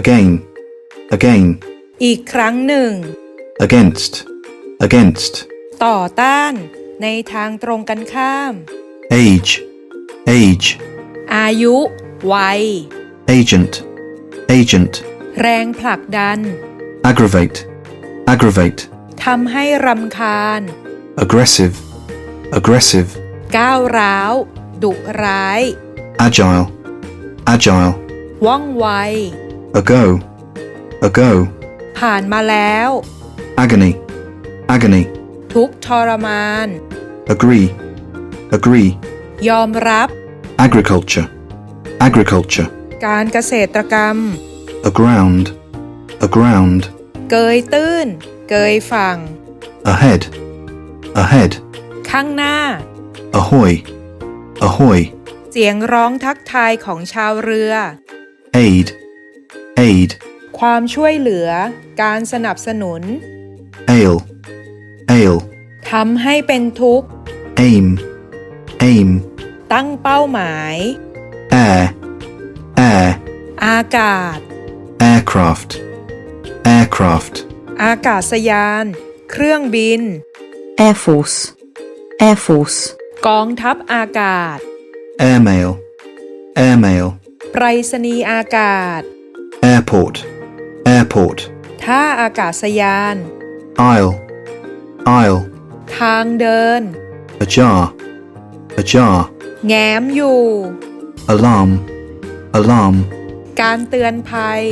again, again, อีกครั้งหนึ่ง against, against, ต่อต้าน ในทางตรงกันข้าม age, age, อายุ วัย agent, agent, แรงผลักดัน aggravate, aggravate, ทำให้รำคาญ aggressive, aggressive, ก้าวร้าว ดุร้าย agile, agile, ว่องไว ago, ago, ผ่านมาแล้ว agony, agony, ทุกข์ทรมาน agree, agree, ยอมรับ agriculture, agriculture, การเกษตรกรรม aground, aground, เกยตื้น เกยฝั่ง ahead, ahead, ข้างหน้า ahoy, ahoy, เสียงร้องทักทายของชาวเรือ aid, aid, ความช่วยเหลือ การสนับสนุน ale, ale, ทำให้เป็นทุกข์ aim, aim, ตั้งเป้าหมาย air, air, อากาศ aircraft, aircraft, อากาศยาน เครื่องบิน Air Force, Air Force, กองทัพอากาศ airmail, airmail, ไปรษณีย์อากาศ airport, airport, ท่าอากาศยาน aisle, aisle, ทางเดิน ajar, ajar, แง้มอยู่ alarm, alarm, การเตือนภัย